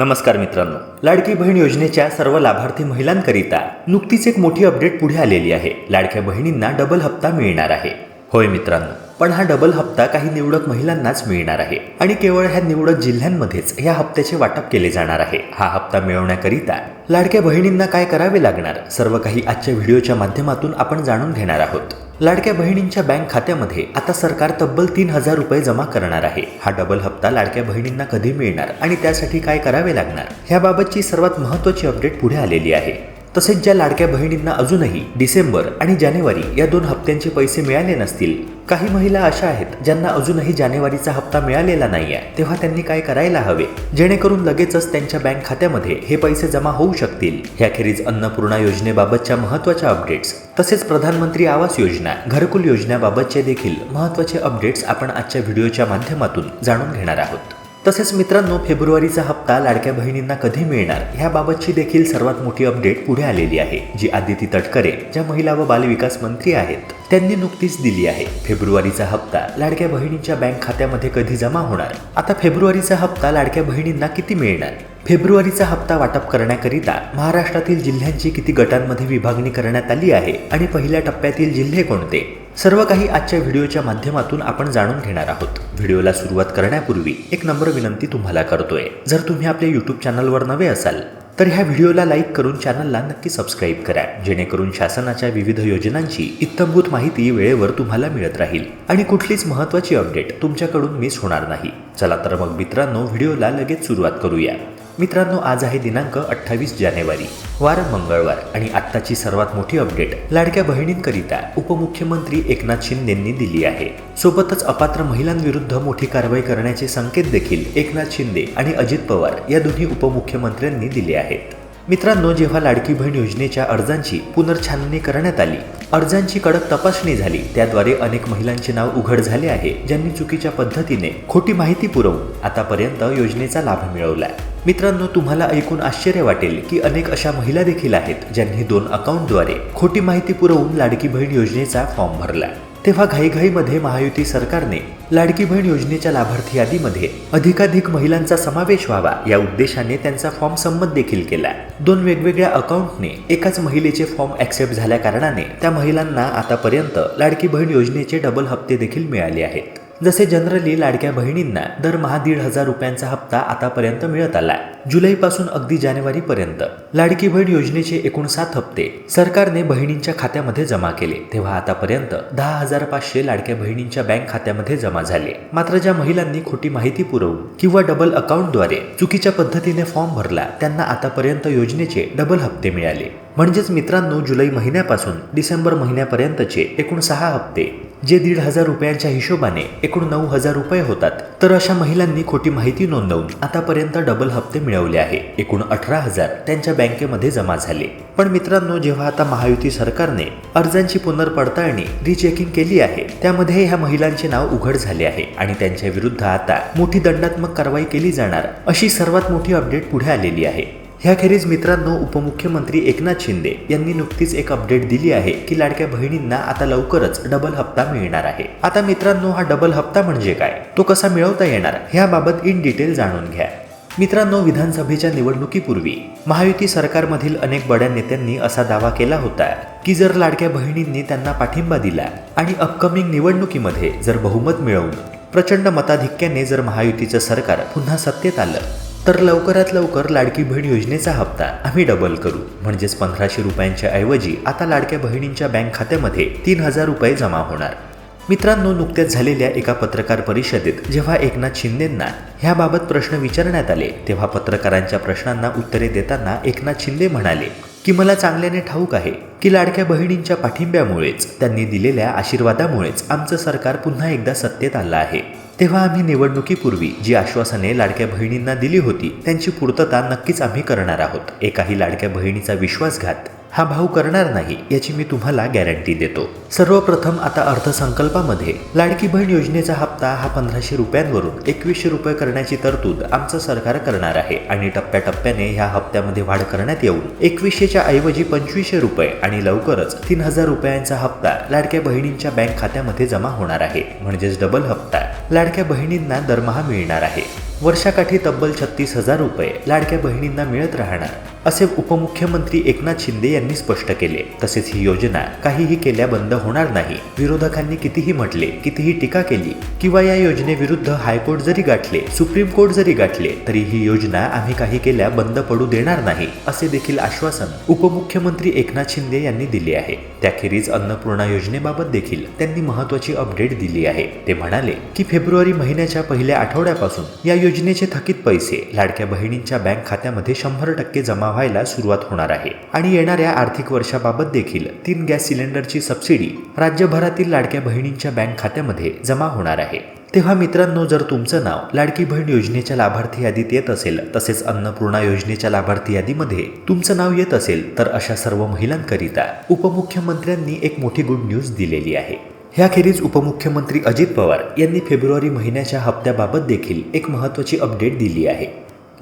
नमस्कार मित्रांनो. लाडकी बहीण योजनेच्या सर्व लाभार्थी महिलांकरिता नुकतीच एक मोठी अपडेट पुढे आलेली आहे. लाडक्या बहिणींना डबल हप्ता मिळणार आहे. होय मित्रांनो. पण हा डबल हप्ता काही निवडक महिलांनाच मिळणार आहे. आणि केवळ ह्या निवडक जिल्ह्यांमध्येच या हप्त्याचे वाटप केले जाणार आहे. हा हप्ता मिळवण्याकरिता लाडक्या बहिणींना काय करावे लागणार? सर्व काही आजच्या व्हिडिओच्या माध्यमातून आपण जाणून घेणार आहोत. लाडक्या बहिणींच्या बँक खात्यामध्ये आता सरकार तब्बल तीन हजार रुपये जमा करणार आहे. हा डबल हप्ता लाडक्या बहिणींना कधी मिळणार? आणि त्यासाठी काय करावे लागणार? ह्याबाबतची सर्वात महत्त्वाची अपडेट पुढे आलेली आहे. तसेच ज्या लाडक्या बहिणींना अजूनही डिसेंबर आणि जानेवारी या दोन हप्त्यांचे पैसे मिळाले नसतील काही महिला अशा आहेत ज्यांना अजूनही जानेवारीचा हप्ता मिळालेला नाही आहे तेव्हा त्यांनी काय करायला हवे? जेणेकरून लगेचच त्यांच्या बँक खात्यामध्ये हे पैसे जमा होऊ शकतील. याखेरीज अन्नपूर्णा योजनेबाबतच्या महत्त्वाच्या अपडेट्स. तसेच प्रधानमंत्री आवास योजना घरकुल योजनेबाबतचे देखील महत्त्वाचे अपडेट्स आपण आजच्या व्हिडिओच्या माध्यमातून जाणून घेणार आहोत. तसेच मित्रांनो फेब्रुवारीचा हप्ता लाडक्या बहिणींना कधी मिळणार ह्याबाबतची देखील सर्वात मोठी अपडेट पुढे आलेली आहे जी आदिती तटकरे ज्या महिला व बालविकास मंत्री आहेत त्यांनी नुकतीच दिली आहे. फेब्रुवारीचा हप्ता लाडक्या बहिणींच्या बँक खात्यामध्ये कधी जमा होणार? आता फेब्रुवारीचा हप्ता लाडक्या बहिणींना किती मिळणार? फेब्रुवारीचा हप्ता वाटप करण्याकरिता महाराष्ट्रातील जिल्ह्यांची किती गटांमध्ये विभागणी करण्यात आली आहे आणि पहिल्या टप्प्यातील जिल्हे कोणते? सर्व काही आजच्या व्हिडिओच्या माध्यमातून आपण जाणून घेणार आहोत. व्हिडिओला सुरुवात करण्यापूर्वी एक नम्र विनंती तुम्हाला करतोय. जर तुम्ही आपल्या यूट्यूब चॅनलवर नवे असाल तर ह्या व्हिडिओला लाईक करून चॅनलला नक्की सबस्क्राईब करा. जेणेकरून शासनाच्या विविध योजनांची इत्तमभूत माहिती वेळेवर तुम्हाला मिळत राहील. आणि कुठलीच महत्त्वाची अपडेट तुमच्याकडून मिस होणार नाही. चला तर मग मित्रांनो व्हिडिओला लगेच सुरुवात करूया. मित्रांनो आज आहे दिनांक अठ्ठावीस जानेवारी. वार मंगळवार आणि आत्ताची सर्वात मोठी अपडेट. लाडक्या बहिणींकरिता उपमुख्यमंत्री एकनाथ शिंदेंनी दिली आहे. सोबतच अपात्र महिलांविरुद्ध मोठी कारवाई करण्याचे संकेत देखील एकनाथ शिंदे आणि अजित पवार या दोन्ही उपमुख्यमंत्र्यांनी दिले आहेत. मित्रांनो जेव्हा लाडकी बहीण योजनेच्या अर्जांची पुनर्छाननी करण्यात आली अर्जांची कडक तपासणी झाली त्याद्वारे अनेक महिलांचे नाव उघड झाले आहे ज्यांनी चुकीच्या पद्धतीने खोटी माहिती पुरवून आतापर्यंत योजनेचा लाभ मिळवला मित्रांनो तुम्हाला ऐकून आश्चर्य वाटेल की अनेक अशा महिला देखील आहेत ज्यांनी दोन अकाउंटद्वारे खोटी माहिती पुरवून लाडकी बहीण योजनेचा फॉर्म भरला तेव्हा घाईघाईमध्ये महायुती सरकारने लाडकी बहीण योजनेच्या लाभार्थी यादीमध्ये अधिकाधिक महिलांचा समावेश व्हावा या उद्देशाने त्यांचा फॉर्म संमत देखील केला. दोन वेगवेगळ्या अकाउंटने एकाच महिलेचे फॉर्म ऍक्सेप्ट झाल्या कारणाने त्या महिलांना आतापर्यंत लाडकी बहीण योजनेचे डबल हप्ते देखील मिळाले आहेत. जसे जनरली लाडक्या बहिणींना दरमहा दीड हजार रुपयांचा हप्ता आतापर्यंत मिळत आला जुलैपासून अगदी जानेवारीपर्यंत लाडकी बहीण योजनेचे एकूण सात हप्ते सरकारने बहिणींच्या खात्यामध्ये जमा केले. तेव्हा आतापर्यंत दहा हजार पाचशे लाडक्या बहिणींच्या बँक खात्यामध्ये जमा झाले. मात्र ज्या महिलांनी खोटी माहिती पुरवून किंवा डबल अकाउंटद्वारे चुकीच्या पद्धतीने फॉर्म भरला त्यांना आतापर्यंत योजनेचे डबल हप्ते मिळाले. म्हणजेच मित्रांनो जुलै महिन्यापासून डिसेंबर महिन्यापर्यंतचे एकूण सहा हप्ते जे दीड हजार रुपयांच्या हिशोबाने एकूण नऊ हजार रुपये होतात. तर अशा महिलांनी खोटी माहिती नोंदवून आतापर्यंत डबल हप्ते मिळवले आहे. एकूण अठरा हजार त्यांच्या बँकेमध्ये जमा झाले. पण मित्रांनो जेव्हा आता महायुती सरकारने अर्जांची पुनर्पडताळणी रिचेकिंग केली आहे त्यामध्ये ह्या महिलांचे नाव उघड झाले आहे आणि त्यांच्या विरुद्ध आता मोठी दंडात्मक कारवाई केली जाणार अशी सर्वात मोठी अपडेट पुढे आलेली आहे. ह्याखेरीज मित्रांनो उपमुख्यमंत्री एकनाथ शिंदे यांनी नुकतीच एक अपडेट दिली आहे की लाडक्या बहिणींना आता लवकरच डबल हप्ता मिळणार आहे. आता मित्रांनो हा डबल हप्ता म्हणजे काय? तो कसा मिळवता येणार? ह्याबाबत इन डिटेल जाणून घ्या. मित्रांनो विधानसभेच्या निवडणुकीपूर्वी महायुती सरकारमधील अनेक बड्या नेत्यांनी असा दावा केला होता की जर लाडक्या बहिणींनी त्यांना पाठिंबा दिला आणि अपकमिंग निवडणुकीमध्ये जर बहुमत मिळवून प्रचंड मताधिक्याने जर महायुतीचं सरकार पुन्हा सत्तेत आलं तर लवकरात लवकर लाडकी बहीण योजनेचा हप्ता आम्ही डबल करू. म्हणजेच पंधराशे रुपयांच्या ऐवजी आता लाडक्या बहिणींच्या बँक खात्यामध्ये तीन हजार रुपये जमा होणार. मित्रांनो नुकत्याच झालेल्या एका पत्रकार परिषदेत जेव्हा एकनाथ शिंदेंना ह्याबाबत प्रश्न विचारण्यात आले तेव्हा पत्रकारांच्या प्रश्नांना उत्तरे देताना एकनाथ शिंदे म्हणाले की मला चांगल्याने ठाऊक आहे की लाडक्या बहिणींच्या पाठिंब्यामुळेच त्यांनी दिलेल्या आशीर्वादामुळेच आमचं सरकार पुन्हा एकदा सत्तेत आलं आहे. तेव्हा आम्ही निवडणुकीपूर्वी जी आश्वासने लाडक्या बहिणींना दिली होती त्यांची पूर्तता नक्कीच आम्ही करणार आहोत. एकाही लाडक्या बहिणीचा विश्वासघात हा भाऊ करणार नाही याची मी तुम्हाला गॅरंटी देतो. सर्वप्रथम आता अर्थसंकल्पामध्ये लाडकी बहीण योजनेचा हप्ता हा पंधराशे रुपयांवरून एकवीसशे रुपये करण्याची तरतूद आमचं सरकार करणार आहे आणि टप्प्याटप्प्याने ह्या हप्त्यामध्ये वाढ करण्यात येऊन एकवीसशेच्या ऐवजी पंचवीसशे रुपये आणि लवकरच तीन हजार रुपयांचा हप्ता लाडक्या बहिणींच्या बँक खात्यामध्ये जमा होणार आहे. म्हणजेच डबल हप्ता. लाडक्या बहिणींना दरमहा मिळणार आहे. वर्षाकाठी तब्बल छत्तीस हजार रुपये लाडक्या बहिणींना मिळत राहणार. असे उपमुख्यमंत्री एकनाथ शिंदे यांनी स्पष्ट केले. तसेच ही योजना काहीही केल्या बंद होणार नाही. विरोधकांनी कितीही म्हटले कितीही टीका केली किंवा या योजनेविरुद्ध हायकोर्ट जरी गाठले सुप्रीम कोर्ट जरी गाठले तरी ही योजना आम्ही काही केल्या बंद पडू देणार नाही असे देखील आश्वासन उपमुख्यमंत्री एकनाथ शिंदे यांनी दिले आहे. त्याखेरीज अन्नपूर्णा योजनेबाबत देखील त्यांनी महत्वाची अपडेट दिली आहे. ते म्हणाले की फेब्रुवारी महिन्याच्या पहिल्या आठवड्यापासून या योजनेचे थकीत पैसे लाडक्या बहिणींच्या बँक खात्यामध्ये शंभर टक्के जमा व्हायला सुरुवात होणार आहे. आणि येणाऱ्या आर्थिक वर्षाबाबत देखील तीन गॅस सिलेंडरची सबसिडी राज्यभरातील लाडक्या बहिणींच्या बँक खात्यामध्ये जमा होणार आहे. तेव्हा मित्रांनो जर तुमचं नाव लाडकी बहीण योजनेच्या लाभार्थी यादीत येत असेल तसेच अन्नपूर्णा योजनेच्या लाभार्थी यादीमध्ये तुमचं नाव येत असेल तर अशा सर्व महिलांकरिता उपमुख्यमंत्र्यांनी एक मोठी गुड न्यूज दिलेली आहे. ह्याखेरीज उपमुख्यमंत्री अजित पवार यांनी फेब्रुवारी महिन्याच्या हप्त्याबाबत देखील एक महत्त्वाची अपडेट दिली आहे.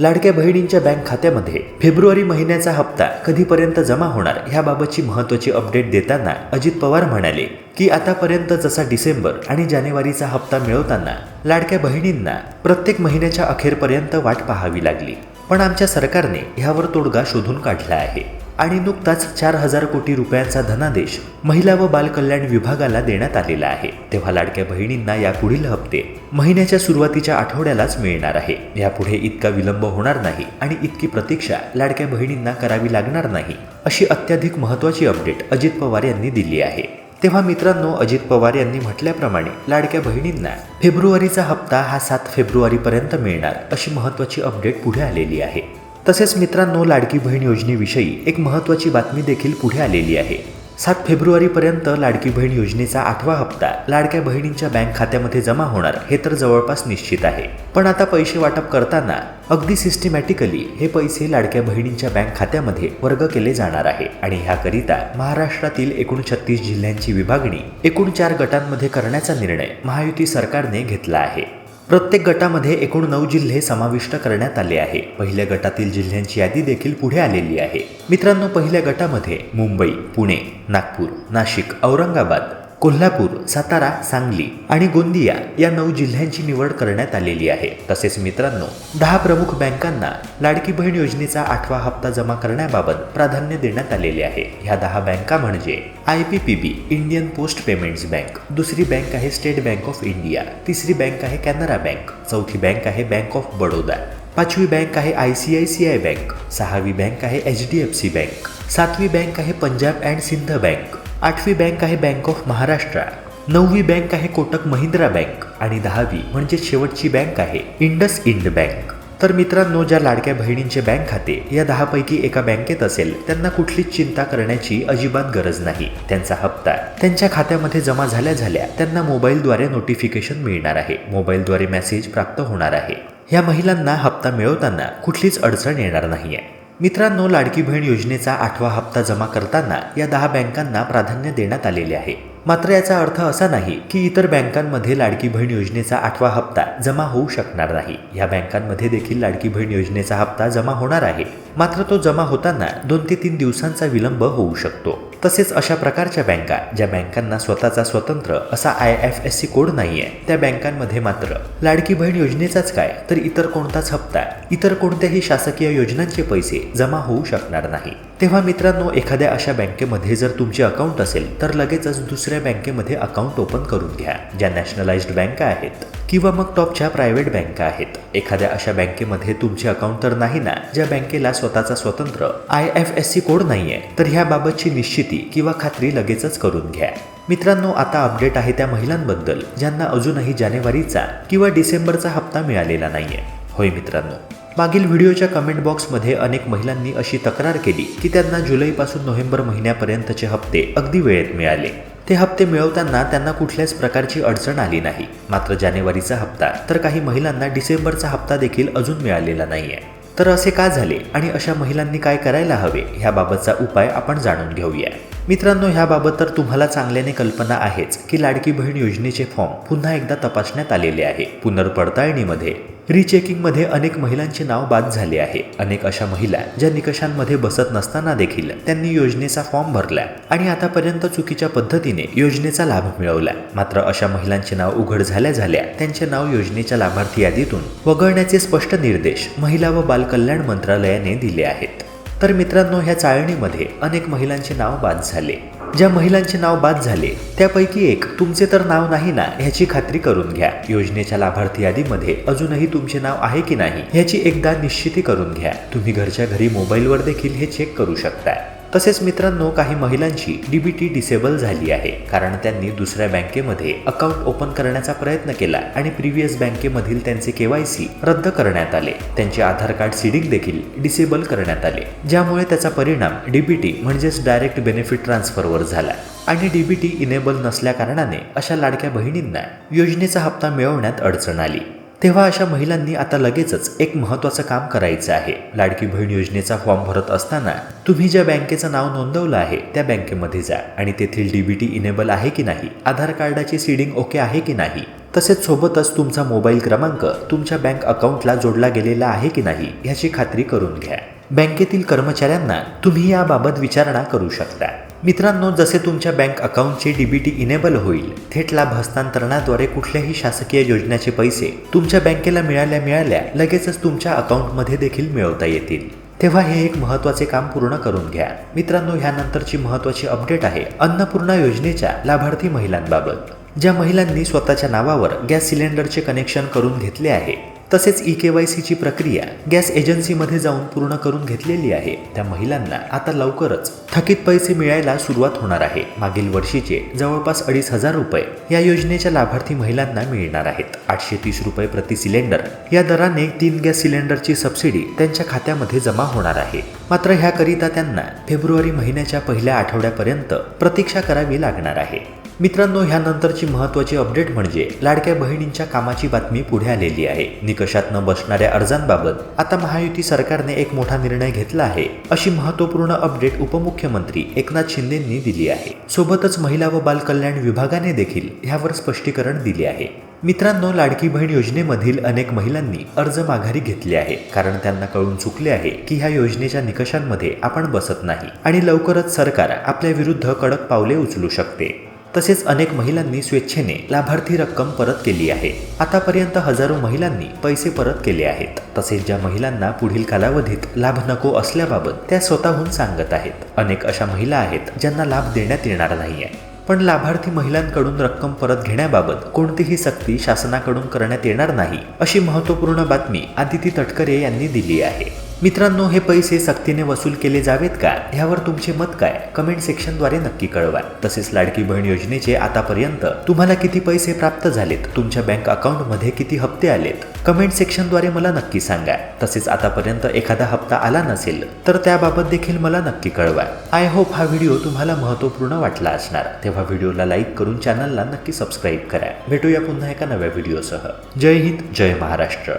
लाडक्या बहिणींच्या बँक खात्यामध्ये फेब्रुवारी महिन्याचा हप्ता कधीपर्यंत जमा होणार ह्याबाबतची महत्त्वाची अपडेट देताना अजित पवार म्हणाले की आतापर्यंत जसा डिसेंबर आणि जानेवारीचा हप्ता मिळवताना लाडक्या बहिणींना प्रत्येक महिन्याच्या अखेरपर्यंत वाट पाहावी लागली. पण आमच्या सरकारने ह्यावर तोडगा शोधून काढला आहे. आणि नुकताच चार हजार कोटी रुपयांचा धनादेश महिला व बालकल्याण विभागाला देण्यात आलेला आहे. तेव्हा लाडक्या बहिणींना या पुढील हप्ते महिन्याच्या सुरुवातीच्या आठवड्यालाच मिळणार आहे. यापुढे इतका विलंब होणार नाही आणि इतकी प्रतीक्षा लाडक्या बहिणींना करावी लागणार नाही अशी अत्याधिक महत्त्वाची अपडेट अजित पवार यांनी दिली आहे. तेव्हा मित्रांनो अजित पवार यांनी म्हटल्याप्रमाणे लाडक्या बहिणींना फेब्रुवारीचा हप्ता हा सात फेब्रुवारीपर्यंत मिळणार अशी महत्त्वाची अपडेट पुढे आलेली आहे. तसेच मित्रांनो लाडकी बहीण योजनेविषयी एक महत्त्वाची बातमी देखील पुढे आलेली आहे. सात फेब्रुवारीपर्यंत लाडकी बहीण योजनेचा आठवा हप्ता लाडक्या बहिणींच्या बँक खात्यामध्ये जमा होणार हे तर जवळपास निश्चित आहे. पण आता पैसे वाटप करताना अगदी सिस्टमॅटिकली हे पैसे लाडक्या बहिणींच्या बँक खात्यामध्ये वर्ग केले जाणार आहे आणि ह्याकरिता महाराष्ट्रातील एकूण छत्तीस जिल्ह्यांची विभागणी एकूण चार गटांमध्ये करण्याचा निर्णय महायुती सरकारने घेतला आहे. प्रत्येक गटामध्ये एकूण नऊ जिल्हे समाविष्ट करण्यात आले आहे पहिल्या गटातील जिल्ह्यांची यादी देखील पुढे आलेली आहे. मित्रांनो पहिल्या गटामध्ये मुंबई पुणे नागपूर नाशिक औरंगाबाद कोल्हापूर सातारा सांगली आणि गोंदिया या नऊ जिल्ह्यांची निवड करण्यात आलेली आहे. तसेच मित्रांनो दहा प्रमुख बँकांना लाडकी बहीण योजनेचा आठवा हप्ता जमा करण्याबाबत प्राधान्य देण्यात आलेले आहे. ह्या दहा बँका म्हणजे I P P B Indian post payments bank दुसरी बँक आहे स्टेट बँक ऑफ इंडिया तिसरी बँक आहे कॅनरा बँक चौथी बँक आहे बँक ऑफ बडोदा पाचवी बँक आहे I C I C I bank सहावी बँक आहे H D F C bank. सातवी बँक आहे पंजाब अँड सिंध बँक. आठवी बँक आहे बँक ऑफ महाराष्ट्र. नववी बँक आहे कोटक महिंद्रा बँक. आणि दहावी म्हणजे शेवटची बँक आहे इंडस इंड बँक. तर मित्रांनो ज्या लाडक्या बहिणींचे बँक खाते या दहापैकी एका बँकेत असेल त्यांना कुठलीच चिंता करण्याची अजिबात गरज नाही. त्यांचा हप्ता त्यांच्या खात्यामध्ये जमा झाल्या झाल्या त्यांना मोबाईलद्वारे नोटिफिकेशन मिळणार आहे. मोबाईलद्वारे मेसेज प्राप्त होणार आहे. ह्या महिलांना हप्ता मिळवताना कुठलीच अडचण येणार नाहीये. मित्रांनो लाडकी बहीण योजनेचा आठवा हप्ता जमा करताना या दहा बँकांना प्राधान्य देण्यात आलेले आहे. मात्र याचा अर्थ असा नाही की इतर बँकांमध्ये लाडकी बहीण योजनेचा आठवा हप्ता जमा होऊ शकणार नाही. या बँकांमध्ये देखील लाडकी बहीण योजनेचा हप्ता जमा होणार आहे. मात्र तो जमा होताना दोन ते तीन दिवसांचा विलंब होऊ शकतो. तसेच अशा प्रकारच्या बँका ज्या बँकांना स्वतःचा स्वतंत्र असा I F S C code नाहीये त्या बँकांमध्ये मात्र. लाडकी बहीण योजनेचाच काय? तर इतर कोणताच हप्ता इतर कोणत्याही शासकीय योजनांचे पैसे जमा होऊ शकणार नाही. तेव्हा मित्रांनो एखाद्या अशा बँकेमध्ये जर तुमचे अकाउंट असेल तर लगेचच दुसऱ्या बँकेमध्ये अकाउंट ओपन करून घ्या ज्या नॅशनलाइज्ड बँका आहेत किंवा मग टॉपच्या प्रायव्हेट बँका आहेत. एखाद्या अशा बँकेमध्ये तुमचे अकाउंट तर नाही ना ज्या बँकेला स्वतःचा स्वतंत्र I F S C code नाहीये तर ह्याबाबतची निश्चिती किंवा खात्री लगेचच करून घ्या. मित्रांनो आता अपडेट आहे त्या महिलांबद्दल ज्यांना अजूनही जानेवारीचा किंवा डिसेंबरचा हप्ता मिळालेला नाहीये. होय मित्रांनो मागील व्हिडिओच्या कमेंट बॉक्समध्ये अनेक महिलांनी अशी तक्रार केली की त्यांना जुलैपासून नोव्हेंबर महिन्यापर्यंतचे हप्ते अगदी वेळेत मिळाले. ते हप्ते मिळवताना त्यांना कुठल्याच प्रकारची अडचण आली नाही. मात्र जानेवारीचा हप्ता तर काही महिलांना डिसेंबरचा हप्ता देखील अजून मिळालेला नाहीये. तर असे का झाले आणि अशा महिलांनी काय करायला हवे ह्याबाबतचा उपाय आपण जाणून घेऊया. मित्रांनो ह्याबाबत तर तुम्हाला चांगल्याने कल्पना आहेच की लाडकी बहीण योजनेचे फॉर्म पुन्हा एकदा तपासण्यात आलेले आहे. पुनर्पडताळणीमध्ये रिचेकिंगमध्ये अनेक महिलांचे नाव बाद झाले आहे. अनेक अशा महिला ज्या निकषांमध्ये बसत नसताना देखील त्यांनी योजनेचा फॉर्म भरला आणि आतापर्यंत चुकीच्या पद्धतीने योजनेचा लाभ मिळवला. मात्र अशा महिलांचे नाव उघड झाल्या झाल्या त्यांचे नाव योजनेच्या लाभार्थी यादीतून वगळण्याचे स्पष्ट निर्देश महिला व बालकल्याण मंत्रालयाने दिले आहेत. तर मित्रांनो ह्या चाळणीमध्ये अनेक महिलांचे नाव बाद झाले. ज्या महिलांचे नाव बाद झाले त्यापैकी एक तुमचे तर नाव नाही ना ह्याची खात्री करून घ्या. योजनेच्या लाभार्थी यादीमध्ये अजूनही तुमचे नाव आहे की नाही ह्याची एकदा निश्चिती करून घ्या. तुम्ही घरच्या घरी मोबाईलवर देखील हे चेक करू शकता. तसेच मित्रांनो काही महिलांची डीबीटी डिसेबल झाली आहे. कारण त्यांनी दुसऱ्या बँकेमध्ये अकाउंट ओपन करण्याचा प्रयत्न केला आणि प्रिव्हियस बँकेमधील त्यांचे केवायसी रद्द करण्यात आले. त्यांचे आधार कार्ड सिडिंग देखील डिसेबल करण्यात आले. ज्यामुळे त्याचा परिणाम डीबीटी म्हणजेच डायरेक्ट बेनिफिट ट्रान्सफरवर झाला. आणि डीबीटी इनेबल नसल्या कारणाने अशा लाडक्या बहिणींना योजनेचा हप्ता मिळवण्यात अडचण आली. तेव्हा अशा महिलांनी आता लगेचच एक महत्त्वाचं काम करायचं आहे. लाडकी बहीण योजनेचा फॉर्म भरत असताना तुम्ही ज्या बँकेचं नाव नोंदवलं आहे त्या बँकेमध्ये जा आणि तेथील डीबीटी इनेबल आहे की नाही आधार कार्डाची सीडिंग ओके आहे की नाही तसेच सोबतच तुमचा मोबाईल क्रमांक तुमच्या बँक अकाउंटला जोडला गेलेला आहे की नाही ह्याची खात्री करून घ्या. बँकेतील कर्मचाऱ्यांना तुम्ही याबाबत विचारणा करू शकता. मित्रांनो जसे तुमच्या बँक अकाउंटचे डीबीटी इनेबल होईल थेट लाभ हस्तांतरणाद्वारे कुठल्याही शासकीय योजनेचे पैसे तुमच्या बँकेला मिळाल्या मिळाल्या लगेचच तुमच्या अकाउंटमध्ये देखील मिळवता येतील. तेव्हा हे एक महत्त्वाचे काम पूर्ण करून घ्या. मित्रांनो ह्यानंतरची महत्त्वाची अपडेट आहे अन्नपूर्णा योजनेच्या लाभार्थी महिलांबाबत. ज्या महिलांनी स्वतःच्या नावावर गॅस सिलेंडरचे कनेक्शन करून घेतले आहे तसेच ई के वाय सीची प्रक्रिया गॅस एजन्सीमध्ये जाऊन पूर्ण करून घेतलेली आहे. त्या महिलांना आता लवकरच थकीत पैसे मिळायला सुरुवात होणार आहे. मागील वर्षीचे जवळपास अडीच हजार रुपये या योजनेच्या लाभार्थी महिलांना मिळणार आहेत. आठशे तीस रुपये प्रति सिलेंडर या दराने तीन गॅस सिलेंडरची सबसिडी त्यांच्या खात्यामध्ये जमा होणार आहे. मात्र ह्याकरिता त्यांना फेब्रुवारी महिन्याच्या पहिल्या आठवड्यापर्यंत प्रतीक्षा करावी लागणार आहे. मित्रांनो ह्यानंतरची महत्त्वाची अपडेट म्हणजे लाडक्या बहिणींच्या कामाची बातमी पुढे आलेली आहे. निकषात न बसणाऱ्या अर्जांबाबत आता महायुती सरकारने एक मोठा निर्णय घेतला आहे अशी महत्त्वपूर्ण अपडेट उपमुख्यमंत्री एकनाथ शिंदेंनी दिली आहे. सोबतच महिला व बालकल्याण विभागाने देखील ह्यावर स्पष्टीकरण दिले आहे. मित्रांनो लाडकी बहीण योजनेमधील अनेक महिलांनी अर्ज माघारी घेतले आहे कारण त्यांना कळून चुकले आहे की ह्या योजनेच्या निकषांमध्ये आपण बसत नाही आणि लवकरच सरकार आपल्या विरुद्ध कडक पावले उचलू शकते. तसेच अनेक महिलांनी स्वेच्छेने लाभार्थी रक्कम परत केली आहे. आतापर्यंत हजारो महिलांनी पैसे परत केले आहेत. तसेच ज्या महिलांना पुढील कालावधीत लाभ नको असल्याबाबत त्या स्वतःहून सांगत आहेत. अनेक अशा महिला आहेत ज्यांना लाभ देण्यात येणार नाहीये. पण लाभार्थी महिलांकडून रक्कम परत घेण्याबाबत कोणतीही सक्ती शासनाकडून करण्यात येणार नाही अशी महत्त्वपूर्ण बातमी आदिती तटकरे यांनी दिली आहे. मित्रांनो हे पैसे सक्तीने वसूल केले जावेत का? ह्यावर तुमचे मत काय? कमेंट सेक्शनद्वारे नक्की कळवा. तसेच लाडकी बहीण योजनेचे आतापर्यंत तुम्हाला किती पैसे प्राप्त झालेत? तुमच्या बँक अकाउंटमध्ये किती हप्ते आलेत? कमेंट सेक्शनद्वारे मला नक्की सांगा. तसेच आतापर्यंत एखादा हप्ता आला नसेल तर त्याबाबत देखील मला नक्की कळवा. आय होप हा व्हिडिओ तुम्हाला महत्त्वपूर्ण वाटला असणार. तेव्हा व्हिडिओला लाईक करून चॅनलला नक्की सबस्क्राईब करा. भेटूया पुन्हा एका नव्या व्हिडिओसह. जय हिंद जय महाराष्ट्र.